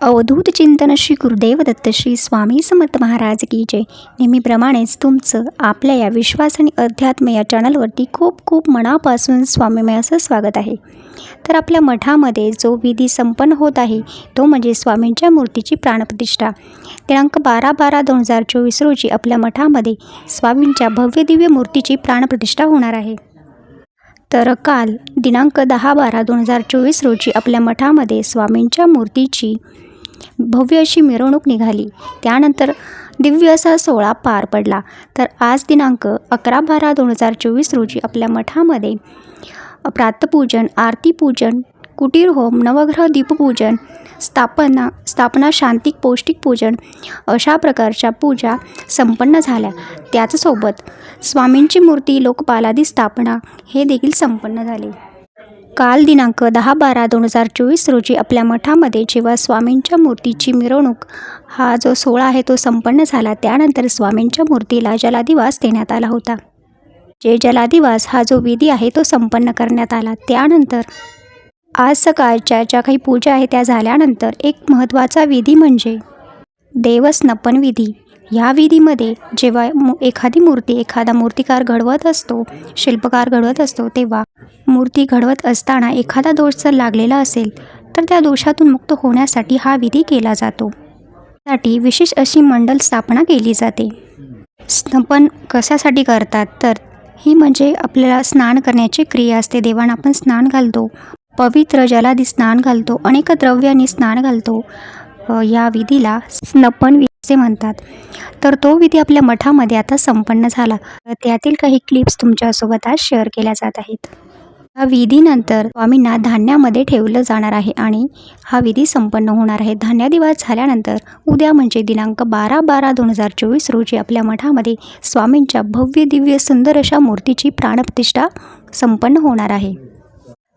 अवधूत चिंतन श्री गुरुदेव दत्त श्री स्वामी समर्थ महाराज की जय. नेहमीप्रमाणेच तुमचं आपल्या या विश्वास आणि अध्यात्म या चॅनलवरती खूप खूप मनापासून स्वामीमय असं स्वागत आहे. तर आपल्या मठामध्ये जो विधी संपन्न होत आहे तो म्हणजे स्वामींच्या मूर्तीची प्राणप्रतिष्ठा. दिनांक बारा बारा दोन हजार चोवीस रोजी आपल्या मठामध्ये स्वामींच्या भव्य दिव्य मूर्तीची प्राणप्रतिष्ठा होणार आहे. तर काल दिनांक दहा बारा दोन हजार चोवीस रोजी आपल्या मठामध्ये स्वामींच्या मूर्तीची भव्य अशी मिरवणूक निघाली. त्यानंतर दिव्य असा सोहळा पार पडला. तर आज दिनांक अकरा बारा दोन हजार चोवीस रोजी आपल्या मठामध्ये प्रातपूजन आरतीपूजन कुटीर होम नवग्रह दीपपूजन स्थापना स्थापना शांतिक पौष्टिक पूजन अशा प्रकारच्या पूजा संपन्न झाल्या. त्याचसोबत स्वामींची मूर्ती लोकपालादी स्थापना हे देखील संपन्न झाले. काल दिनांक दहा बारा दोन हजार चोवीस रोजी आपल्या मठामध्ये जेव्हा स्वामींच्या मूर्तीची मिरवणूक हा जो सोहळा आहे तो संपन्न झाला त्यानंतर स्वामींच्या मूर्तीला जलादिवास देण्यात आला होता. जे जलादिवास हा जो विधी आहे तो संपन्न करण्यात आला. त्यानंतर आज सकाळच्या ज्या काही पूजा आहे त्या झाल्यानंतर एक महत्त्वाचा विधी म्हणजे देवस्नपन विधी. ह्या विधीमध्ये जेव्हा मू एखादी मूर्ती एखादा मूर्तिकार घडवत असतो शिल्पकार घडवत असतो तेव्हा मूर्ती घडवत असताना एखादा दोष जर लागलेला असेल तर त्या दोषातून मुक्त होण्यासाठी हा विधी केला जातो. साठी विशेष अशी मंडल स्थापना केली जाते. स्नपन कशासाठी करतात? तर ही म्हणजे आपल्याला स्नान करण्याची क्रिया असते. देवांना आपण स्नान घालतो पवित्र जलादी स्नान घालतो अनेक द्रव्यांनी स्नान घालतो. या विधीला स्नपन असे म्हणतात. तर तो विधी आपल्या मठामध्ये आता संपन्न झाला. तर त्यातील काही क्लिप्स तुमच्यासोबत आज शेअर केल्या जात आहेत. या विधीनंतर स्वामींना धान्यामध्ये ठेवलं जाणार आहे आणि हा विधी संपन्न होणार आहे. धान्यादिवास झाल्यानंतर उद्या म्हणजे दिनांक बारा बारा दोन हजार चोवीस रोजी आपल्या मठामध्ये स्वामींच्या भव्य दिव्य सुंदर अशा मूर्तीची प्राणप्रतिष्ठा संपन्न होणार आहे.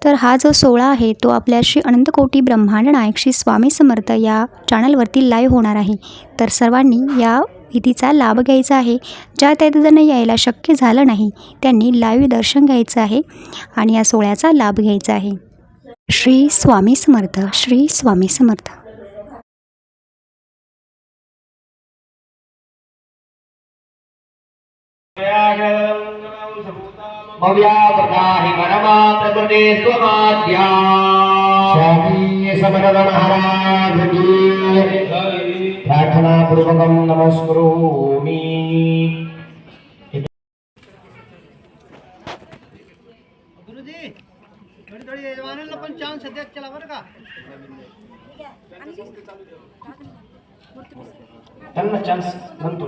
तर हा जो सोहळा आहे तो आपल्या श्री अनंतकोटी ब्रह्मांड नायक श्री स्वामी समर्थ या चॅनलवरती लाईव्ह होणार आहे. तर सर्वांनी या विधीचा लाभ घ्यायचा आहे. ज्या त्या यायला शक्य झालं नाही त्यांनी लाईव्ह दर्शन घ्यायचं आहे आणि या सोहळ्याचा लाभ घ्यायचा आहे. श्री स्वामी समर्थ श्री स्वामी समर्थ. भव्या प्रदाहि परमा प्रकृते स्वमाद्या स्वामी समर्थ महाराज की प्रार्थना पूर्वकम नमस्करोमि पण चान्स सध्या चला बरं का? त्यांना चान्स म्हणतो.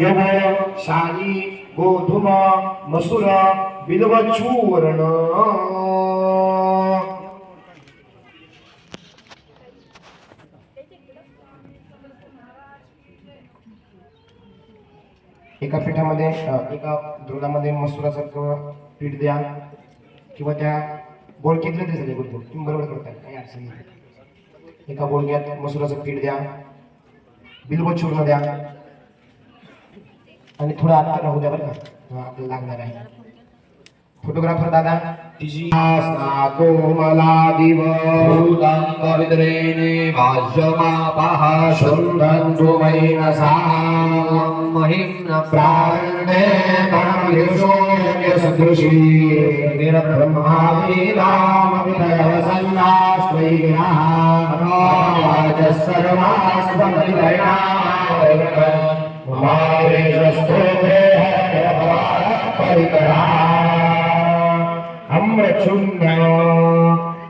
यव शाही गोधूम मसूर बिल्व चूर्ण एका पिठामध्ये एका द्रोणामध्ये मसुरासारखं पीठ द्या किंवा त्या बोळकीतलं तरी चालेल तुम्ही बरोबर करताय काही अडचण नाही. एका बोलक्यात मसुराचं पीठ द्या बिल्व चूर्ण द्या आणि थोडं आता राहू द्या बरं का. आपल्याला लागणार आहे. फोटोग्राफर दादा तिची कोमला दिव. भूतं पवित्रेणे भाष्यमापः शुद्धन्तु मैनसा न प्रारण्ये प्राणे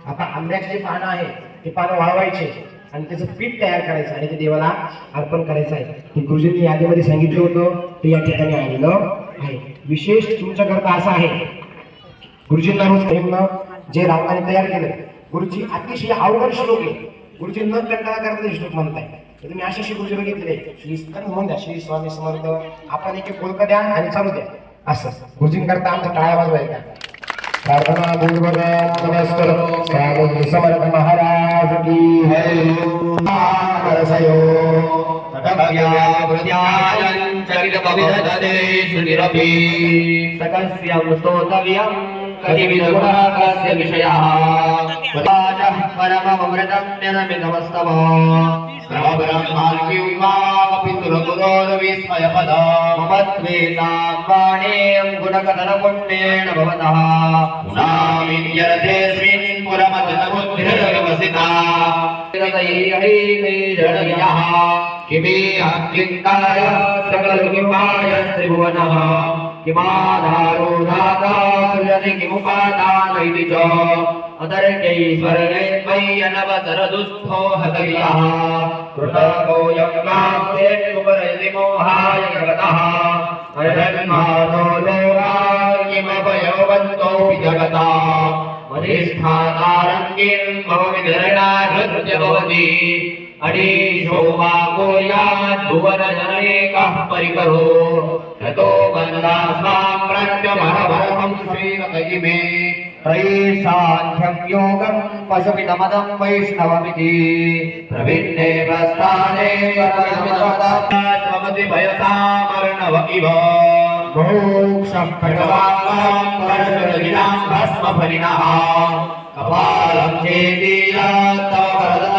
आता आंब्याचे जे पानं आहे ते पानं वाळवायचे आणि त्याचं पीठ तयार करायचं आणि ते देवाला अर्पण करायचं आहे. गुरुजींनी यादीमध्ये सांगितलं होतं ते या ठिकाणी आणलं आहे. विशेष तुमच्याकरता असं आहे. गुरुजींना रोज जे रावणाने तयार केलं गुरुजी अतिशय अवघड श्लोक आहे. गुरुजी न कंटाळा करता श्लोक म्हणताय. तर तुम्ही असे असे गुरुजी बघितले श्री म्हणून द्या श्री स्वामी समर्थ. आपण एक कोलका द्या आणि चालू द्या. असं. गुरुजींकरता आमचा टाळ्या वाजवायचा प्रार्थना गुरुभगत नमस्कार. स्वामी समर्थ महाराज की जय. नरसयो. सकस्यं स्तोतव्यं कतिविधगुणाकस्य विषयः वाचः परममृतं निरमितमस्तव ब्रह्माल्क्युमापि सुरगुरोर्विस्मयपदा मम त्वेतां वाणीं गुणकथनपुण्येन भवतः पुनामित्यर्थेऽस्मिन् पुरमतनबुद्धिर्वसिता किमेहङ्किङ्काय सकलकिमाय त्रिभुवनः किमाधारो धाता सृजति किमुपादान इति च अतर्क्यैश्वर्यैर्वय्यनवसरदुःस्थो हतवियः कृतकोऽयं कास्तेन्मुपरति मोहाय जगतः अजन्मानो लोकार्यमभयवन्तोऽपि जगता अधिष्ठातारं किं मम विधरणाहृत्य भवति अडीशो वा कुर्यात् भुवनजनैकः परिकरो ततो बन्धास्मां प्रत्यमरभरं श्रीरत इमे त्रयी साङ्ख्यं योगं पशुपितमदं वैष्णवमिति प्रभिन्ने प्रस्थाने परमति भयसामर्णव इव मोक्षं भगवान् परशुरजिनां भस्मफलिनः कपालं चेदीयात् तव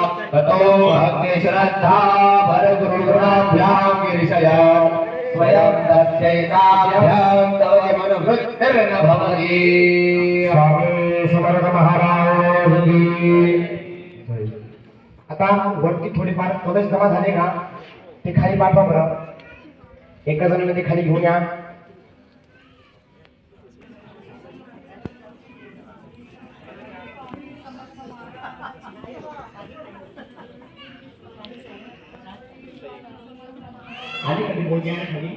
ज्ञाना वदल वदल सङ्गमभुजः ततो भक्तिश्रद्धा परगुरुगुणाभ्यां गिरिशय स्वयं तस्यैताभ्यां तव किमनुभृतिर्न भवति स्वामी समर्थ महाराज आता वरती थोडीफार कलश जमा झाले का? ते खाली पाठवा बरं. एका जणांना ते खाली घेऊन या आली कधी बोलते खाली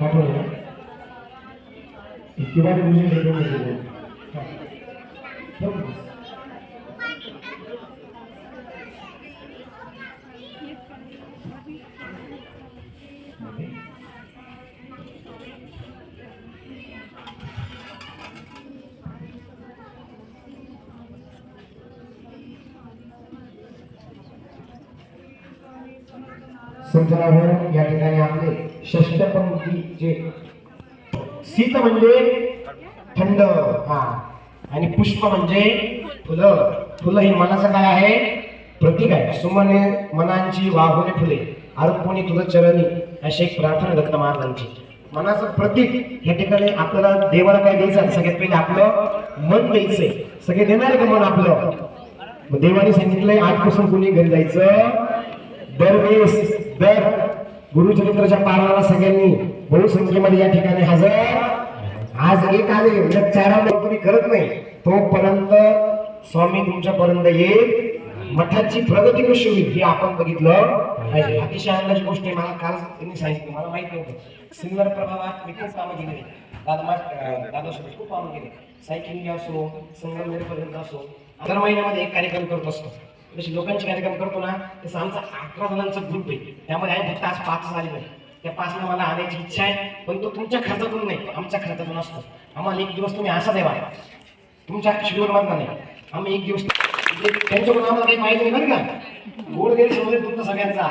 पाठवलं किंवा सूचना या ठिकाणी आपले षष्टपंक्ती जे शीत म्हणजे थंड हा. आणि पुष्प म्हणजे फुलं. फुलं ही मनाचं काय आहे? प्रतीक आहे. सुमने मनांची वाहुने फुले. आरोपणी तुझं चरणी अशी एक प्रार्थना दत्त महाराजांची. मनाचं प्रतीक या ठिकाणी आपल्याला देवाला काय द्यायचं सगळ्यात पहिले आपलं मन द्यायचंय. सगळे देणार का मन आपलं? देवाने सांगितलंय आजपासून कुणी घरी जायचं? दरवेळेस तर गुरुचरित्राच्या पाराला सगळ्यांनी बहुसंख्येमध्ये या ठिकाणी हजर. आज एक आले जर चार तुम्ही करत नाही. तोपर्यंत स्वामी तुमच्यापर्यंत येईल. मठाची प्रगती कशी होईल हे आपण बघितलं. पाहिजे अतिशय आनंदाची गोष्ट आहे मला काल त्यांनी सांगितलं मला माहीत नव्हतं. सिल्वर प्रभावात मी खूप कामं केली दादा दादासोबत खूप कामं केली सायकलिंग असो संगमनेरपर्यंत असो. दर महिन्यामध्ये एक कार्यक्रम करत असतो. जसे लोकांचे कार्यक्रम करतो ना तसं आमचा अकरा जणांचा ग्रुप आहे. त्यामध्ये आम्ही फक्त आज पाच झाले नाही त्या पाचला मला आणायची इच्छा आहे पण तो तुमच्या खर्चातून नाही आमच्या खर्चातून असतो. आम्हाला एक दिवस तुम्ही असा द्यावा तुमच्या शेड्यूल मधला नाही. आम्ही एक दिवस त्यांच्याकडून आम्हाला काही माहिती नाही बरं का? गोड गैरसमज आहे तुमचा सगळ्यांचा.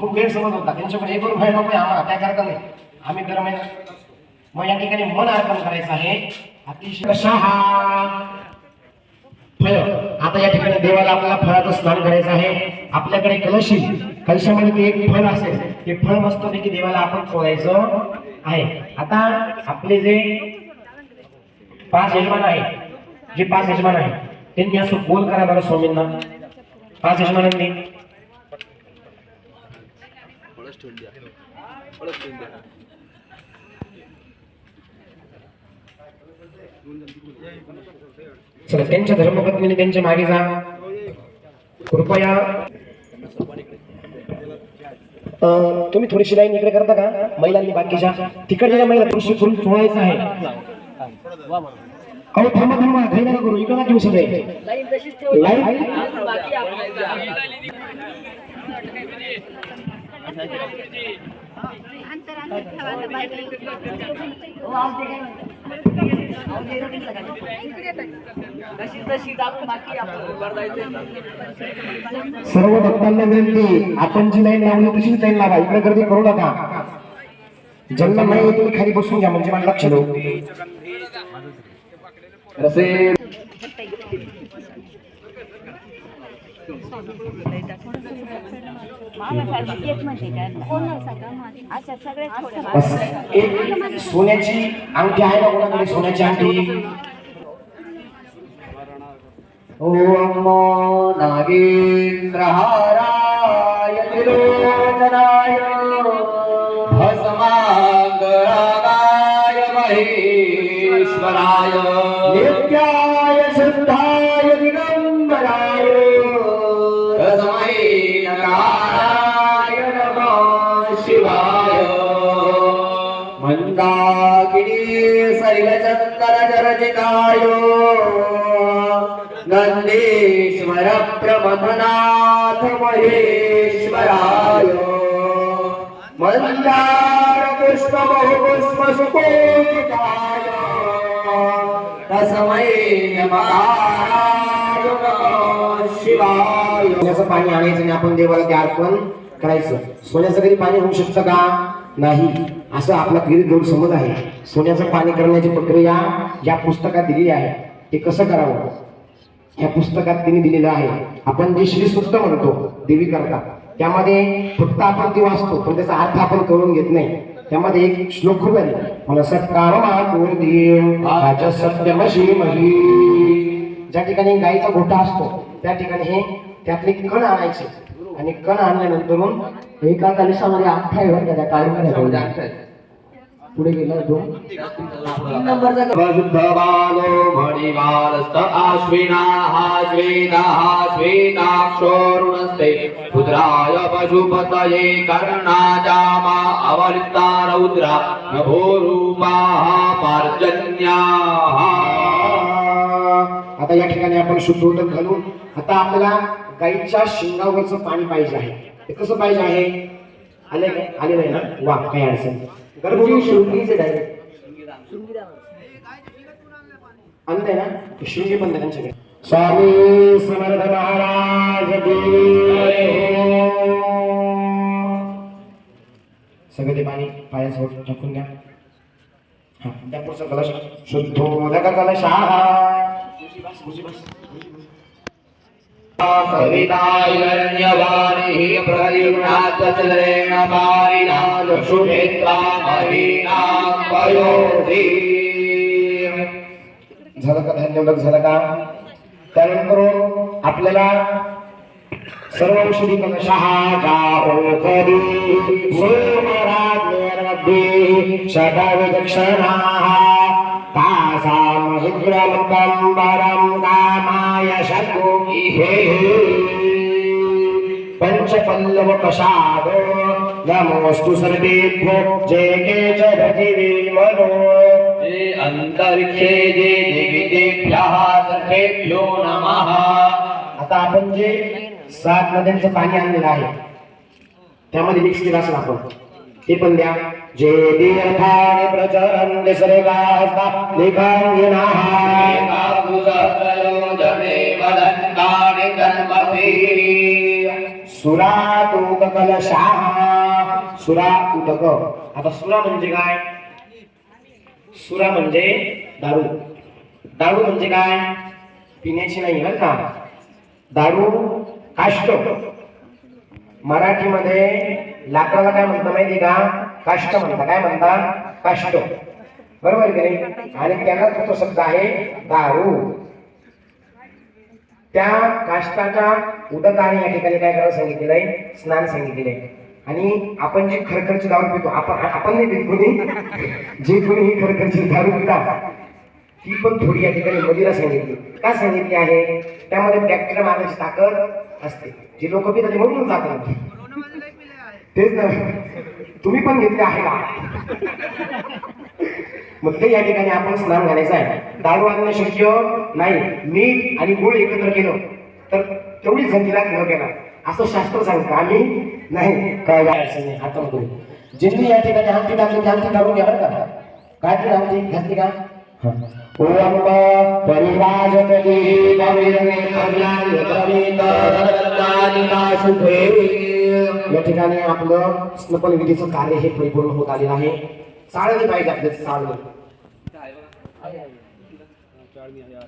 खूप गैरसमज होता त्यांच्याकडे एक रुपये नको आम्हाला त्या करता नाही. आम्ही दर महिना मग या ठिकाणी मन अर्पण करायचं आहे. अतिशय शहा फळ आता या ठिकाणी देवाला आपल्याला फळाचं स्नान करायचं आहे. आपल्याकडे कलश कलशामध्ये ते एक फळ असेल. ते फळ मस्तपैकी देवाला आपण सोडायचं आहे. आता आपले जे पाच यजमान आहे जे पाच यजमान आहे त्यांनी असं बोल करा बरं स्वामींना. पाच यजमानांनी. चला त्यांच्या धर्मपत्नीने त्यांच्या मागे जा. कृपया. तुम्ही थोडीशी लाईन इकडे करता का? महिलांनी बाकीच्या तिकडच्या महिला पुरुष करून सोडायचं आहे. अहो थांबा थांबा घाई नका करू. इकडे घेऊ सगळे. लाईन सर्व भक्तांना विनंती आपण जी लाईन लावली तशीच लाईन लावा. इकडे गर्दी करू नका. ज्यांना नाही तुम्ही खाली बसून घ्या म्हणजे मला लक्ष देऊ रसे अच्छा सगळे थोडे बस एक सोन्याची अंगठी आहे का कोणाकडे? सोन्याची अंगठी. ओम नागेंद्रहाराय सलिलचन्दन चरचिताय नन्देश्वर प्रमथनाथ महेश्वराय मन्दार पुष्प बहु पुष्प रसमये तस्मै नमः शिवाय पाणी आणायचं आणि आपण देवाला ते अर्पण करायचं. सोन्याचं कधी पाणी होऊ शकतं का? नाही. असं आपला गैरसमज आहे. सोन्याचं पाणी करण्याची प्रक्रिया या पुस्तकात दिलेली आहे ते कसं करावं? या पुस्तकात तिने दिलेलं आहे. आपण जे श्री सुक्त म्हणतो देवी करता त्यामध्ये फक्त आपण ती वाचतो पण त्याचा अर्थ आपण करून घेत नाही. त्यामध्ये एक श्लोक खूप आहे. मला सत्कार सत्यमशी मही. ज्या ठिकाणी गाईचा गोठा असतो त्या ठिकाणी हे त्यातले कण आणायचे. आणि कण आणल्यानंतर एका आहे बरं का त्या काळी पुढे गेला तो शुद्धबालो मणिमालस्त आश्विनाः श्वेताः श्वेताक्षोरुणस्ते. रुद्राय पशुपतये कर्णाजामा अवलिप्ता रौद्रा नभोरूपाः पार्जन्याः. आता या ठिकाणी आपण शुद्ध उदक घालून आता आपल्याला गाईच्या शिंगावरचं पाणी पाहिजे आहे. ते कसं पाहिजे आहे? आले काय आले नाही ना? वा काही अडचण गर्भवती शृंगीचे डायरेक्ट आणलंय ना? शृंगी पण त्यांच्याकडे स्वामी समर्थ महाराज की हो. सगळे ते पाणी पायासोबत टाकून द्या. हा त्या पुढचा कलश. शुद्धोदक बस. सवितायन्यवाणिः प्रदीप्णात्वचलेन पारिणा चक्षुनेत्रा महीना झालं का झालं का त्यानंतर आपल्याला सर्व औषधी कलशहा ओखरी सोमराज्ञमध्ये षडाविचक्षणाः तासामहिद्रमकम्बरं कामा शकुहे पंचपल्लव कषाद नमोस्तु सर्वेभ्यो जय के च रतिर्मनो जे अंतरिक्षे जे देवितेभ्यः सर्वेभ्यो नमः आता आपण जे सात नद्यांचं पाणी आणलेलं आहे त्यामध्ये मिक्स केलं असेल आपण. ते पण द्या. जे लेखांगिनाः एकादुसहस्रयोजने वदन्तानि कर्मभिः सुरा उदक कलशाः सुरा उदक आता सुरा म्हणजे काय? सुरा म्हणजे दारू. दारू म्हणजे काय? पिण्याची नाही बरं का? दारू काष्ट. मराठीमध्ये लाकडाला काय म्हणतात माहिती का? काष्ट म्हणतात. काय म्हणतात? काष्ट. बरोबर की नाही? आणि त्याला तो शब्द आहे दारू. त्या काष्टाच्या उदकाने या ठिकाणी काय करायला सांगितलेलं आहे? स्नान सांगितलेलं आहे. आणि आपण जी खरखरची दारू पितो आपण आपण नाही पित कोणी. जे कोणी ही खरखरची दारू पिता ती पण थोडी या ठिकाणी मदिरा सांगितली. का सांगितली आहे? त्यामध्ये बॅक्टेरिया मारण्याची ताकद असते. जी लोक पितात म्हणून जातात. तेच ना. तुम्ही पण घेतले आहे का? मग ते या ठिकाणी आपण स्नान घालायचं आहे. दारू आणणं शक्य नाही. मीठ आणि गुळ एकत्र केलं तर तेवढीच गंतीला न केला असं शास्त्र सांगतं. आम्ही नाही काय अडचण? नाही करू. या ठिकाणी हाती टाकली हाती काढून घ्या बरं का. काय ती हाती घातली का ओम या ठिकाणी आपलं स्नपन विधीचं कार्य हे परिपूर्ण होत आलेलं आहे. चाळणी पाहिजे आपल्याला चाळणी.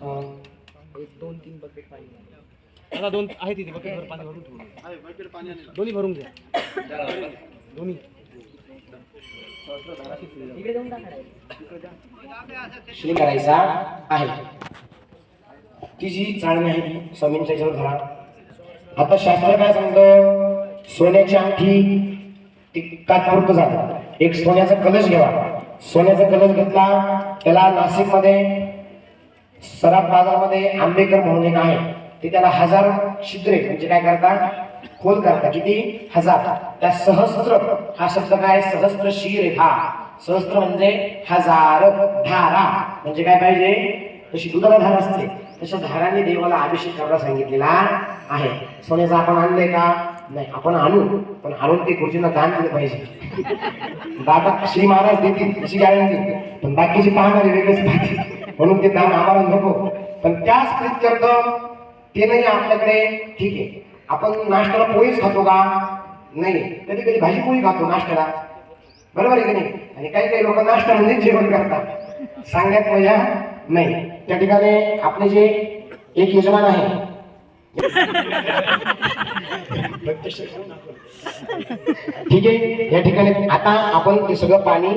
अं, आता दोन आहे तिथे बकेट भर पाणी भरून ठेवू दोन्ही भरून घ्या. दोन्ही. श्री करायचा आहे. ती जी चाळणी आहे ती स्वामींच्या याच्यावर धरा. आता शास्त्र काय सांगतं? सोन्याची अंगठी ती तात्पुरतं जातं. एक सोन्याचा कलश घ्यावा सोन्याचा कलश घेतला त्याला नाशिकमध्ये सराफ बाजारमध्ये आंबेकर म्हणून एक आहे. ते त्याला हजार छिद्रे म्हणजे काय करतात? खोल करतात. किती? हजार. त्या सहस्त्र हा शब्द काय? सहस्त्र शिरेखा सहस्त्र म्हणजे हजार धारा. म्हणजे काय पाहिजे? तशी दुधाला धार असते. तशा धाराने देवाला अभिषेक करायला सांगितलेला आहे. सोन्याचा आपण आणलंय का? नाही आपण आणू पण आणून ते खुर्चीला दान दिलं पाहिजे. दादा श्री महाराज देतील अशी गॅरंटी पण बाकीचे पाहणारे वेगळेच पाहतील. म्हणून ते दान आम्हाला नको. पण त्याच प्रित्यर्थ ते नाही आपल्याकडे ठीक आहे. आपण नाश्त्याला पोळीच खातो का? नाही. कधी कधी भाजी पोळी खातो नाश्त्याला. बरोबर आहे की नाही? आणि काही काही लोक नाश्ता म्हणजे जेवण करतात. सांगण्यात मजा नाही. त्या ठिकाणी आपले जे एक यजमान आहे. ठीक आहे या ठिकाणी आता आपण ते सगळं पाणी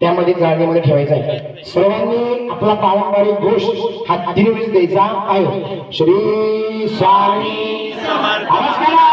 त्यामध्ये जाळणीमध्ये ठेवायचं आहे. सर्वांनी आपला पारंपरिक घोष हा तीन द्यायचा आहे. श्री स्वामी आवाज करा.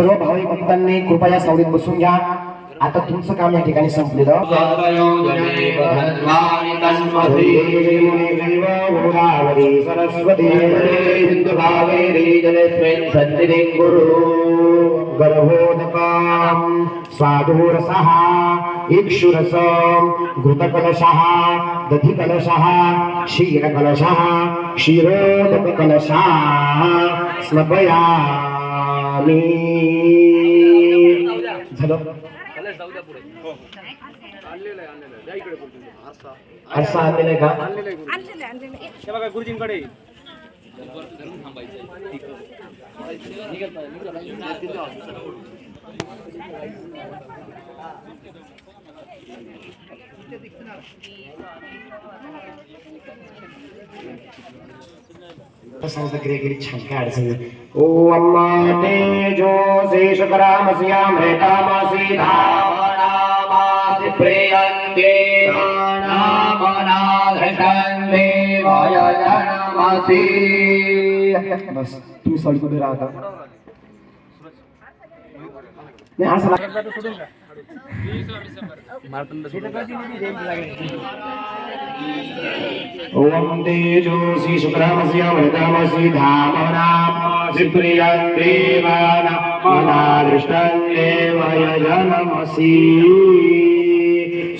सर्व भाविक भक्तांनी कृपया सावलीत बसून घ्या. आता तुमचं काम या ठिकाणी संपलेलं. सत्वयोजनेव सरस्वती सिन्धु कावेरी जलेस्मिन् सन्निधिं घृतकलशः दधिकलशः क्षीरकलशः स्मपया स्नपयामि झालं. आरसा आणलेला का? बघा गुरुजींकडे. सांगता क्रिया केली छान काय अडचण नाही ओम तेजो शेषकरामस्यामृतामसि बस तुम्ही राहता नाही असं ओम तेजोसि शुक्रामसि अमृतमसि धामनामसि प्रियं देवानामनादृष्टं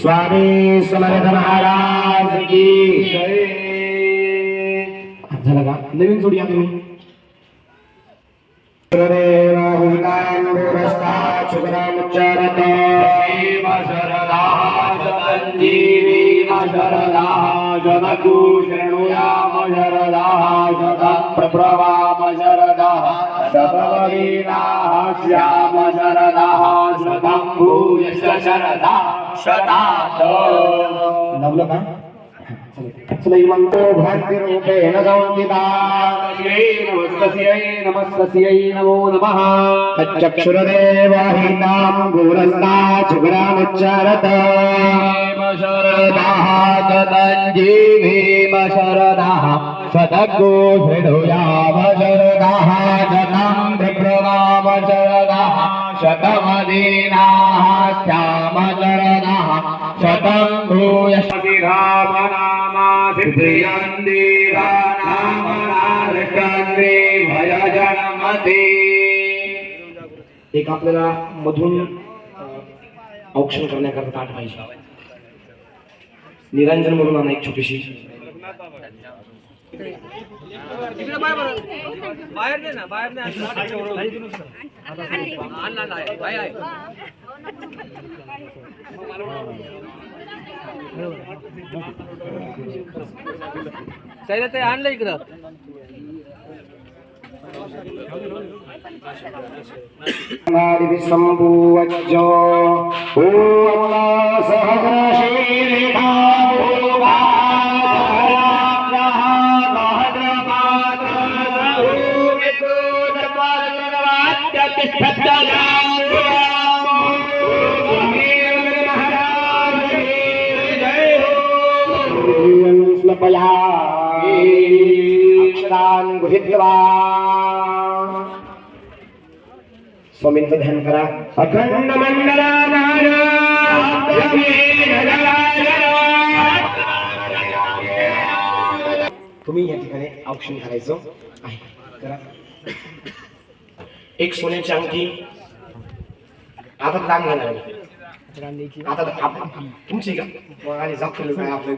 स्वामी समर्थ महाराज की झालं का? नवीन जोडी या तुम्ही देव शरदा शतञ्जीवीम शरदा शतकु शृणुयाम शरदा शतं शरदा शतवरीनाः श्याम शरदा शतं भूयश्च शरदा शतात् नवलं का चला भक्तिरूपेण भाग्यरूपेण संहिता नमस्तस्यै नमस्तस्यै नमो नमः। तच्चक्षुरदेवहितां गुरस्ताचुग्रामुच्चारत शरदाः शतञ्जीवीम शरदाः शतको शृणुयाम शरदाः शतं विप्रवाम शरदाः शतमदीनाः श्याम शरदाः शतं भूयशि राम नामासि प्रियं देवानामनार्कन्द्रे भयजनमते। एक आपल्याला मधून औक्षण करण्याकरता ताट पाहिजे निरंजन म्हणून आणा एक छोटीशी बाहेर दे ना बाहेर दे. ते आणलं इकडं. संपूवज्जो ओम सहस्रशीलिका गृहीत्वा स्वामींचं ध्यान करा अखंड तुम्ही या ठिकाणी औक्षण करायचं आहे. करा. एक सोन्याची अंगठी. आता दान घाला आता तुमची का? आणि काय आपल्या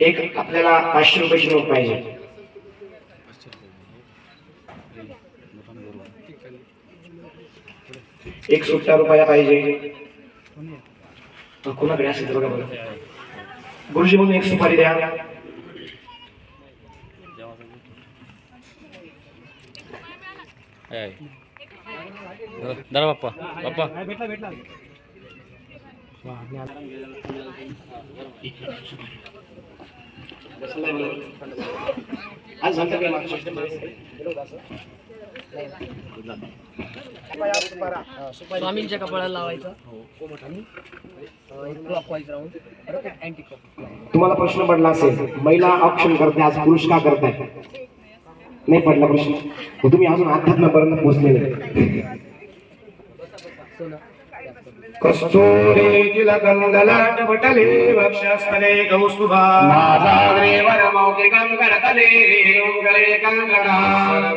एक आपल्याला पाचशे रुपयाची नोट पाहिजे. एक सुट्टा रुपया पाहिजे. कोणाकडे असेल तर बघा गुरुजी म्हणून एक सुपारी द्या. बाप्पा बाप्पा. भेटला भेटला आज? स्वामींच्या कपाळाला लावायचं. तुम्हाला प्रश्न पडला असेल महिला ऑप्शन करते आज पुरुष का करताय नाही पडला प्रश्न. तुम्ही अजून अध्यात्मापर्यंत पोहोचलेले. नाही. కస్తూరీకిలకంగలాటపటలే వక్షస్థలే కౌస్తుభా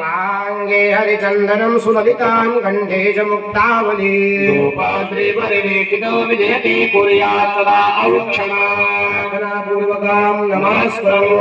మాంగే హరిచందనం సులలితాం గండే చ ముక్తావలి విజయతి కుర్యాత్ సదా ఔక్షణా. పూర్వకాం నమస్కరో.